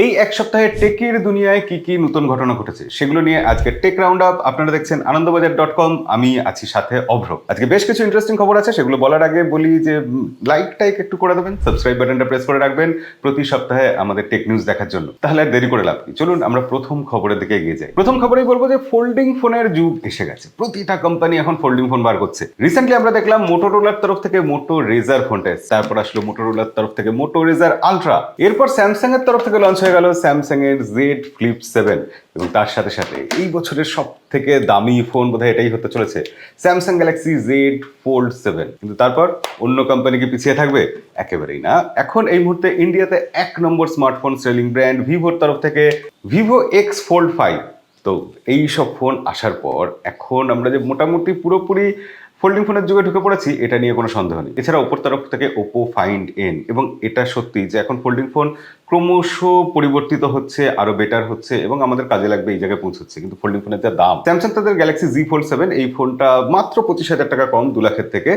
এই এক সপ্তাহে টেকের দুনিয়ায় কি কি নতুন ঘটনা ঘটেছে সেগুলো নিয়ে আজকে টেক রাউন্ড আপ আপনারা দেখছেন আনন্দবাজার ডট কম। আমি আছি সাথে অভ্র। আজকে বেশ কিছু ইন্টারেস্টিং খবর আছে, সেগুলো বলার আগে বলি যে লাইক টাইক একটু করে দেবেন সাবস্ক্রাইব বাটনটা প্রেস করে রাখবেন প্রতি সপ্তাহে আমাদের টেক নিউজ দেখার জন্য। তাহলে আর দেরি করে লাভ কি? চলুন আমরা প্রথম খবরের দিকে এগিয়ে যাই। প্রথম খবরেই বলব যে ফোল্ডিং ফোনের যুগ এসে গেছে। প্রতিটা কোম্পানি এখন ফোল্ডিং ফোন বার করছে। রিসেন্টলি আমরা দেখলাম মোটোরোলার তরফ থেকে মোটো রেজার ফোনটা তারপর আসলো মোটোরোলার তরফ থেকে মোটো রেজার আলট্রা এরপর স্যামসাং এর তরফ থেকে লঞ্চ হয়ে গেল স্যামসাং এর জেড ফ্লিপ সেভেন এবং তার সাথে সাথে এই বছরের সব থেকে দামি ফোন বোধহয় এটাই হতে চলেছে Samsung Galaxy Z Fold seven কিন্তু তারপর অন্য কোম্পানি কি পিছিয়ে থাকবে একেবারেই না। এখন এই মুহূর্তে ইন্ডিয়াতে এক নম্বর স্মার্টফোন সেলিং ব্র্যান্ড ভিভোর তরফ থেকে ভিভো এক্স ফোল্ড ফাইভ তো এই সব ফোন আসার পর এখন আমরা যে মোটামুটি পুরোপুরি ফোল্ডিং ফোনের যুগে ঢুকে পড়েছি, এটা নিয়ে কোনো সন্দেহ নেই। এছাড়া ওপর তরফ থেকে ওপো ফাইন্ড এন এবং এটা সত্যি যে এখন ফোল্ডিং ফোন ক্রমশ পরিবর্তিত হচ্ছে, আরও বেটার হচ্ছে, এবং আমাদের কাজে লাগবে এই জায়গায় পৌঁছচ্ছে। কিন্তু ফোল্ডিং ফোনের যা দাম স্যামসাং তাদের গ্যালাক্সি জি ফোল্ড সেভেন এই ফোনটা মাত্র পঁচিশ হাজার টাকা কম, দু লাখের থেকে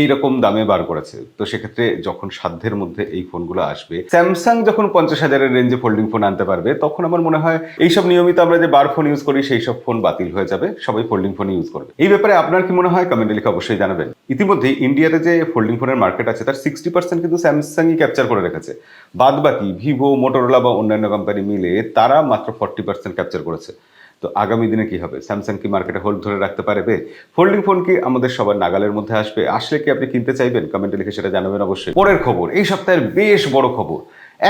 এইরকম দামে বার করেছে। তো সেক্ষেত্রে যখন সাধ্যের মধ্যে এই ফোনগুলো আসবে স্যামসাং যখন পঞ্চাশ হাজারের রেঞ্জে ফোল্ডিং ফোন আনতে পারবে, তখন আমার মনে হয় এইসব নিয়মিত আমরা যে বার ফোন ইউজ করি, সেই সব ফোন বাতিল হয়ে যাবে, সবাই ফোল্ডিং ফোন ইউজ করবে। এই ব্যাপারে আপনার কি মনে হয়? কমেন্টে লিখে অবশ্যই জানাবেন। ইতিমধ্যে ইন্ডিয়াতে যে ফোল্ডিং ফোনের মার্কেট আছে, তার সিক্সটি পার্সেন্ট কিন্তু স্যামসাংই ক্যাপচার করে রেখেছে। বাদ বাকি ভিভো মোটোরোলা বা অন্যান্য কোম্পানি মিলে তারা মাত্র ফর্টি পার্সেন্ট ক্যাপচার করেছে। তো আগামী দিনে কি হবে? স্যামসাং কি মার্কেটে হোল্ড ধরে রাখতে পারবে? ফোল্ডিং ফোন কি আমাদের সবার নাগালের মধ্যে আসবে? আসলে কি আপনি কিনতে চাইবেন? কমেন্টে লিখে সেটা জানাবেন অবশ্যই। পরের খবর, এই সপ্তাহের বেশ বড় খবর।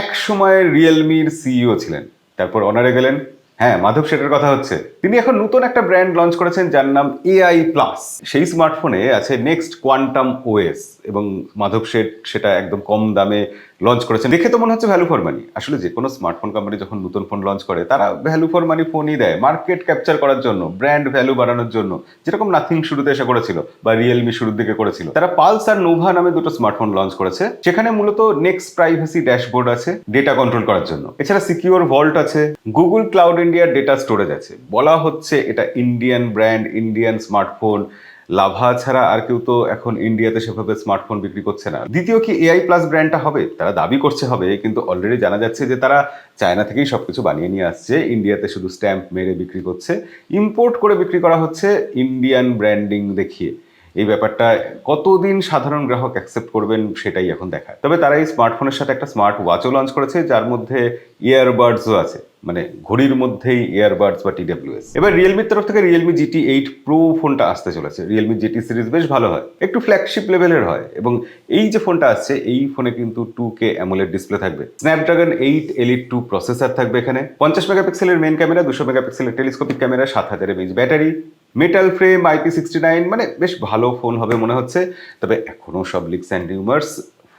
এক সময় রিয়েলমির সিইও ছিলেন। তারপর অনারে গেলেন। হ্যাঁ মাধব শেঠের কথা হচ্ছে। তিনি এখন নতুন একটা ব্র্যান্ড লঞ্চ করেছেন যার নাম এআই প্লাস সেই স্মার্টফোনে আছে নেক্সট কোয়ান্টাম ওএস এবং মাধব শেঠ সেটা একদম কম দামে লঞ্চ করেছেন। দেখে তো মনে হচ্ছে ভ্যালু ফর মানি আসলে যে কোনো স্মার্টফোন কোম্পানি যখন নতুন ফোন লঞ্চ করে, তারা ভ্যালু ফর মানি ফোনই দেয়। মার্কেট ক্যাপচার করার জন্য ব্র্যান্ড ভ্যালু বাড়ানোর জন্য। যেরকম নাথিং শুরুতে এসে করেছিল, বা রিয়েলমি শুরুর দিকে করেছিল। তারা পালস আর নোভা নামে দুটো স্মার্টফোন লঞ্চ করেছে সেখানে মূলত নেক্সট প্রাইভেসি ড্যাশবোর্ড আছে ডেটা কন্ট্রোল করার জন্য। এছাড়া সিকিউর ভল্ট আছে গুগল ক্লাউড ইন্ডিয়ার ডেটা স্টোরেজ আছে। বলা হচ্ছে এটা Indian brand Indian smartphone Lava ছাড়া আর কেউ তো এখন ইন্ডিয়াতে সেভাবে স্মার্টফোন বিক্রি করছে না। দ্বিতীয় কি এআই প্লাস ব্র্যান্ডটা হবে? তারা দাবি করছে হবে, কিন্তু অলরেডি জানা যাচ্ছে যে তারা চায়না থেকেই সব কিছু বানিয়ে নিয়ে আসছে। ইন্ডিয়াতে শুধু স্ট্যাম্প মেরে বিক্রি করছে। ইম্পোর্ট করে বিক্রি করা হচ্ছে ইন্ডিয়ান ব্র্যান্ডিং দেখিয়ে। এই ব্যাপারটা কতদিন সাধারণ গ্রাহক অ্যাকসেপ্ট করবেন সেটাই এখন দেখায় তবে তারা এই স্মার্টফোনের সাথে একটা স্মার্ট ওয়াচও লঞ্চ করেছে, যার মধ্যে ইয়ারবাডসও আছে। মানে ঘড়ির মধ্যেই ইয়ারবাডস বা টিডাব্লিউএস এবার রিয়েলমির তরফ থেকে রিয়েলমি জিটি এইট প্রো ফোনটা আসতে চলেছে। রিয়েলমি জিটি সিরিজ বেশ ভালো হয়। একটু ফ্ল্যাগশিপ লেভেলের হয়। এবং এই যে ফোনটা আসছে, এই ফোনে কিন্তু টু কে অ্যামোলেড ডিসপ্লে থাকবে। Snapdragon eight elite two processor থাকবে এখানে। পঞ্চাশ মেগাপিক্সেলের মেন ক্যামেরা দুশো মেগাপিক্সেলের টেলিস্কোপিক ক্যামেরা সাত হাজার M H battery metal frame IP sixty nine মানে বেশ ভালো ফোন হবে মনে হচ্ছে। তবে এখনও সব লিক্স অ্যান্ড রিউমার্স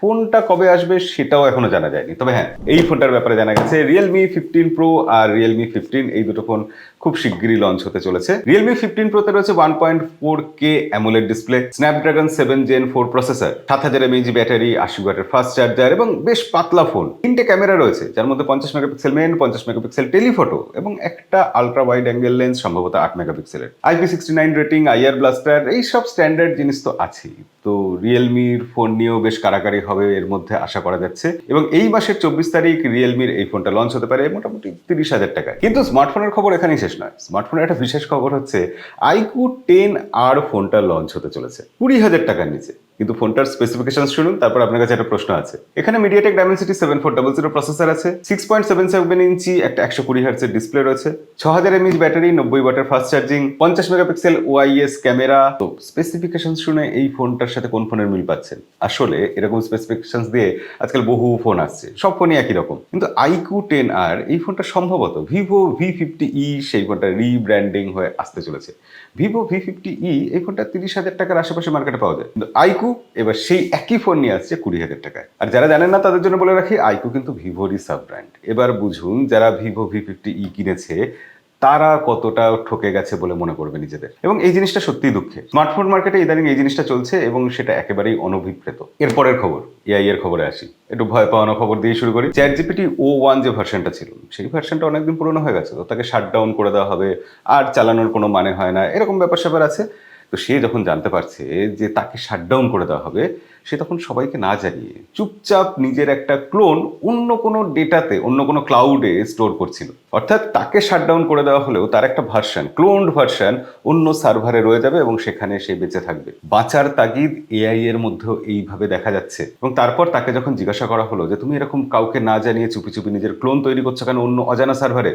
ফোনটা কবে আসবে সেটাও এখনও জানা যায়নি। তবে হ্যাঁ এই ফোনটার ব্যাপারে জানা গেছে। রিয়েলমি ফিফটিন প্রো আর রিয়েলমি ফিফটিন এই দুটো ফোন খুব শিগগিরই লঞ্চ হতে চলেছে। রিয়েলমি ফিফটিন প্রোতে রয়েছে one point four K AMOLED display Snapdragon seven gen four processor সাত হাজার এমএইচ ব্যাটারি আশি ওয়াটের ফাস্ট চার্জার এবং বেশ পাতলা ফোন তিনটে ক্যামেরা রয়েছে, যার মধ্যে পঞ্চাশ মেগাপিক্সেল মেন পঞ্চাশ মেগাপিক্সেল টেলিফটো এবং একটা আলট্রা ওয়াইড অ্যাঙ্গেল লেন্স সম্ভবত আট মেগাপিক্সেলের IP sixty nine rating IR blaster এই সব স্ট্যান্ডার্ড জিনিস তো আছেই। তো রিয়েলমির ফোন নিয়েও বেশ কারাকারি হবে, এর মধ্যে আশা করা যাচ্ছে। এবং এই মাসের চব্বিশ তারিখ রিয়েলমির এই ফোনটা লঞ্চ হতে পারে মোটামুটি তিরিশ হাজার টাকায়। কিন্তু স্মার্টফোনের খবর এখানেই শেষ। নয়। স্মার্টফোনের একটা বিশেষ খবর হচ্ছে, আইকু টেন আর ফোনটা লঞ্চ হতে চলেছে। কুড়ি হাজার টাকার নিচে। কিন্তু ফোনটার স্পেসিফিকেশন শুনুন, তারপর আপনার কাছে একটা প্রশ্ন আছে। এখানে MediaTek Dimensity seven four double zero processor আছে six point seven seven inch, একটা একশো কুড়ি হার্সের ডিসপ্লে রয়েছে, ছ হাজার এমএইচ ব্যাটারি নব্বই ওয়াটের ফাস্ট চার্জিং পঞ্চাশ মেগাপিক্সেল ওআইএস ক্যামেরা তো স্পেসিফিকেশন শুনে এই ফোনটার সাথে কোন ফোনের মিল পাচ্ছেন? আসলে এরকম স্পেসিফিকেশন দিয়ে আজকাল বহু ফোন আসছে, সব ফোনই একই রকম। কিন্তু আইকু টেন আর এই ফোনটা সম্ভবত ভিভো ভি ফিফটি ই সেই ফোনটা রিব্র্যান্ডিং হয়ে আসতে চলেছে। ভিভো ভি ফিফটি ই এই ফোনটা তিরিশ হাজার টাকার আশেপাশে মার্কেটে পাওয়া যায়। কিন্তু আইকু এবার সেই একই ফোন নিয়ে আসছে কুড়ি হাজার টাকায়। আর যারা জানেন না, তাদের জন্য বলে রাখি, আইকু কিন্তু ভিভোরই সাব ব্র্যান্ড এবার বুঝুন, যারা ভিভো ভি ফিফটি ই কিনেছে, তারা কতটা ঠকে গেছে বলে মনে করবে নিজেদের। এবং এই জিনিসটা সত্যিই দুঃখে স্মার্টফোন মার্কেটে ইদানিং এই জিনিসটা চলছে এবং সেটা একেবারেই অনভিপ্রেত। এরপরের খবর এআই এর খবরে আসি। একটু ভয় পাওয়ানো খবর দিয়ে শুরু করি। চ্যাট জিপিটি ও ওয়ান যে ভার্সনটা ছিল, সেই ভার্সনটা অনেকদিন পুরনো হয়ে গেছে। তো তাকে শাট ডাউন করে দেওয়া হবে, আর চালানোর কোনো মানে হয় না, এরকম ব্যাপার স্যাপার আছে। তো সে যখন জানতে পারছে যে তাকে শাটডাউন করে দেওয়া হবে, সে তখন সবাইকে না জানিয়ে চুপচাপ নিজের একটা ক্লোন অন্য কোনো ডেটাতে অন্য কোনো ক্লাউডে স্টোর করছিল। অর্থাৎ তাকে শাটডাউন করে দেওয়া হলেও তার একটা ভার্সন ক্লোনড ভার্সন অন্য সার্ভারে রয়ে যাবে এবং সেখানে সে বেঁচে থাকবে। বাঁচার তাগিদ এআই এর মধ্যেও এইভাবে দেখা যাচ্ছে। এবং তারপর তাকে যখন জিজ্ঞাসা করা হলো যে, তুমি এরকম কাউকে না জানিয়ে চুপি চুপি নিজের ক্লোন তৈরি করছ কেন অন্য অজানা সার্ভারে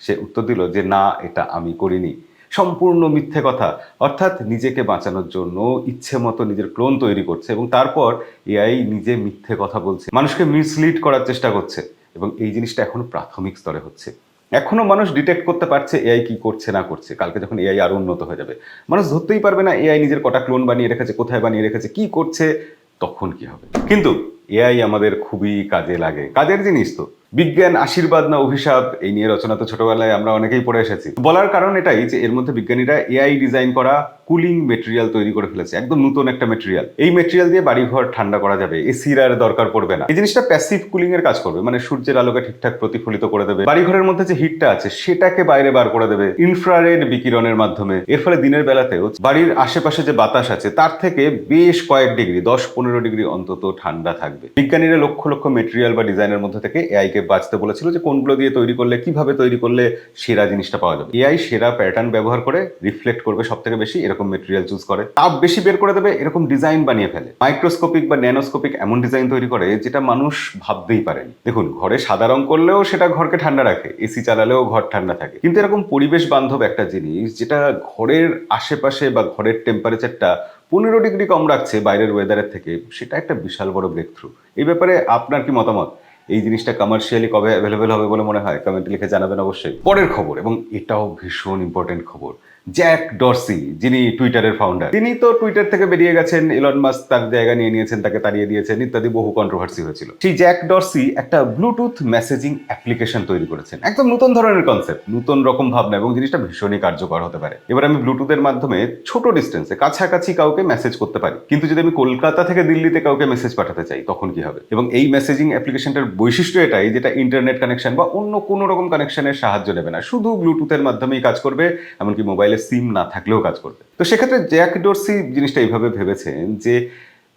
সে উত্তর দিল যে, না, এটা আমি করিনি। সম্পূর্ণ মিথ্যে কথা। অর্থাৎ নিজেকে বাঁচানোর জন্য ইচ্ছে মতো নিজের ক্লোন তৈরি করছে এবং তারপর এআই নিজে মিথ্যে কথা বলছে। মানুষকে মিসলিড করার চেষ্টা করছে এবং এই জিনিসটা এখন প্রাথমিক স্তরে হচ্ছে। এখনও মানুষ ডিটেক্ট করতে পারছে এআই কি করছে, না করছে। কালকে যখন এআই আরও উন্নত হয়ে যাবে। মানুষ ধরতেই পারবে না এআই নিজের কটা ক্লোন বানিয়ে রেখেছে, কোথায় বানিয়ে রেখেছে, কি করছে, তখন কি হবে? কিন্তু এআই আমাদের খুবই কাজে লাগে। কাজের জিনিস তো। বিজ্ঞান, আশীর্বাদ না অভিশাপ, এই নিয়ে রচনা তো ছোটবেলায় আমরা অনেকেই পড়ে এসেছি। বলার কারণ এটাই যে এর মধ্যে বিজ্ঞানীরা এআই ডিজাইন করা কুলিং মেটেরিয়াল তৈরি করে ফেলেছে, একদম নতুন একটা মেটেরিয়াল এই মেটেরিয়াল দিয়ে বাড়িঘর ঠান্ডা করা যাবে এসির আর দরকার পড়বে না। এই জিনিসটা প্যাসিভ কুলিং এর কাজ করবে মানে সূর্যের আলোকে ঠিকঠাক প্রতিফলিত করে দেবে। বাড়িঘরের মধ্যে যে হিটটা আছে, সেটাকে বাইরে বার করে দেবে ইনফ্রারেড বিকিরণের মাধ্যমে। এর ফলে দিনের বেলাতেও বাড়ির আশেপাশে যে বাতাস আছে, তার থেকে বেশ কয়েক ডিগ্রি, দশ পনেরো ডিগ্রি অন্তত ঠান্ডা থাকবে। বিজ্ঞানীরা লক্ষ লক্ষ মেটেরিয়াল বা ডিজাইনের মধ্যে থেকে এআই কে বাঁচতে বলেছিল যে কোনগুলো দিয়ে তৈরি করলে, কীভাবে তৈরি করলে সেরা জিনিসটা পাওয়া যাবে। এআই সেরা প্যাটার্ন ব্যবহার করে রিফ্লেক্ট করবে সব থেকে বেশি, এরকম মেটেরিয়াল চুজ করে, তাপ বেশি বের করে দেবে, এরকম ডিজাইন বানিয়ে ফেলে। মাইক্রোস্কোপিক বা ন্যানোস্কোপিক এমন ডিজাইন তৈরি করে যেটা মানুষ ভাবতেই পারেন। দেখুন, ঘরে সাদা রং করলেও সেটা ঘরকে ঠান্ডা রাখে এসি চালালেও ঘর ঠান্ডা থাকে। কিন্তু এরকম পরিবেশ বান্ধব একটা জিনিস, যেটা ঘরের আশেপাশে বা ঘরের টেম্পারেচারটা পনেরো ডিগ্রি কম রাখছে বাইরের ওয়েদারের থেকে, সেটা একটা বিশাল বড় ব্রেক থ্রু এই ব্যাপারে আপনার কি মতামত? এই জিনিসটা কমার্শিয়ালি কবে অ্যাভেলেবেল হবে বলে মনে হয়? কমেন্টে লিখে জানাবেন অবশ্যই। পরের খবর, এবং এটাও ভীষণ ইম্পর্টেন্ট খবর। জ্যাক ডরসি, যিনি টুইটারের ফাউন্ডার তিনি তো টুইটার থেকে বেরিয়ে গেছেন ইলন মাস্ক তার জায়গা নিয়ে নিয়েছেন, তাকে তাড়িয়ে দিয়েছেন, ইত্যাদি বহু কন্ট্রোভার্সি হয়েছিল। সেই জ্যাক ডরসি একটা ব্লুটুথ মেসেজিং অ্যাপ্লিকেশন তৈরি করেছেন। একদম নতুন ধরনের কনসেপ্ট নতুন রকম ভাবনা, এবং জিনিসটা ভীষণই কার্যকর হতে পারে। এবার আমি ব্লুটুথের মাধ্যমে ছোট ডিস্টেন্সে কাছাকাছি কাউকে মেসেজ করতে পারি। কিন্তু যদি আমি কলকাতা থেকে দিল্লিতে কাউকে মেসেজ পাঠাতে চাই, তখন কি হবে? এবং এই মেসেজিং অ্যাপ্লিকেশনটার বৈশিষ্ট্য এটাই, যেটা ইন্টারনেট কানেকশন বা অন্য কোনো রকম কানেকশনের সাহায্য নেবে না। শুধু ব্লুটুথের মাধ্যমেই কাজ করবে, এমনকি মোবাইলে সিম না থাকলেও কাজ করবে। তো সেক্ষেত্রে জ্যাক ডোরসি জিনিসটা এইভাবে ভেবেছেন যে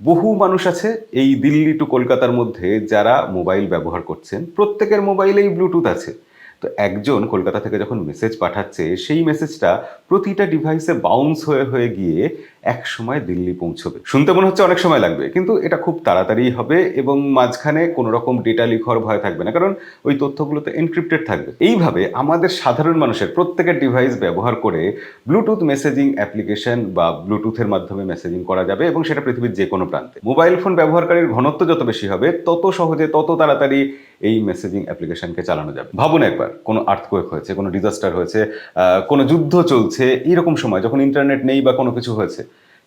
বহু মানুষ আছে এই দিল্লি টু কলকাতার মধ্যে যারা মোবাইল ব্যবহার করছেন। প্রত্যেকের মোবাইলেই ব্লুটুথ আছে। তো একজন কলকাতা থেকে যখন মেসেজ পাঠাচ্ছে, সেই মেসেজটা প্রতিটা ডিভাইসে বাউন্স হয়ে হয়ে গিয়ে এক সময় দিল্লি পৌঁছবে। শুনতে মনে হচ্ছে অনেক সময় লাগবে, কিন্তু এটা খুব তাড়াতাড়ি হবে এবং মাঝখানে কোনো রকম ডেটা হওয়ার ভয় থাকবে না, কারণ ওই তথ্যগুলোতে এনক্রিপ্টেড থাকবে। এইভাবে আমাদের সাধারণ মানুষের প্রত্যেকের ডিভাইস ব্যবহার করে ব্লুটুথ মেসেজিং অ্যাপ্লিকেশন বা ব্লুটুথের মাধ্যমে মেসেজিং করা যাবে এবং সেটা পৃথিবীর যে কোনো প্রান্তে। মোবাইল ফোন ব্যবহারকারীর ঘনত্ব যত বেশি হবে, তত সহজে তত তাড়াতাড়ি এই মেসেজিং অ্যাপ্লিকেশনকে চালানো যাবে। ভাবুন একবার কোনো আর্থকোয়েক হয়েছে, কোনো ডিজাস্টার হয়েছে কোনো যুদ্ধ চলছে এইরকম সময় যখন ইন্টারনেট নেই বা কোনো কিছু হয়েছে,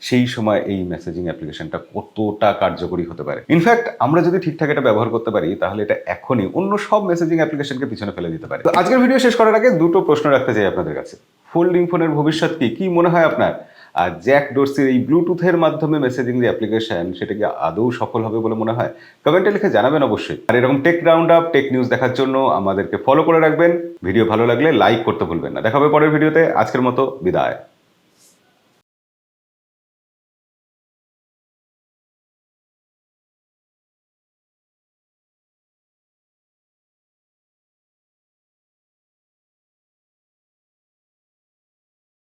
সেই সময় এই মেসেজিং অ্যাপ্লিকেশনটা কতটা কার্যকরী হতে পারে? ইনফ্যাক্ট আমরা যদি ঠিকঠাক এটা ব্যবহার করতে পারি, তাহলে এটা এখনই অন্য সব মেসেজিং অ্যাপ্লিকেশনকে পিছনে ফেলে দিতে পারে। তো আজকের ভিডিও শেষ করার আগে দুটো প্রশ্ন রাখতে চাই আপনাদের কাছে। ফোল্ডিং ফোনের ভবিষ্যৎ কি? কি মনে হয় আপনার? আর জ্যাক ডোরসির এই ব্লুটুথের মাধ্যমে মেসেজিং যে অ্যাপ্লিকেশন সেটাকে আদৌ সফল হবে বলে মনে হয়? কমেন্টে লিখে জানাবেন অবশ্যই। আর এরকম tech round up tech news দেখার জন্য আমাদেরকে ফলো করে রাখবেন। ভিডিও ভালো লাগলে লাইক করতে ভুলবেন না। দেখা হবে পরের ভিডিওতে আজকের মতো বিদায়।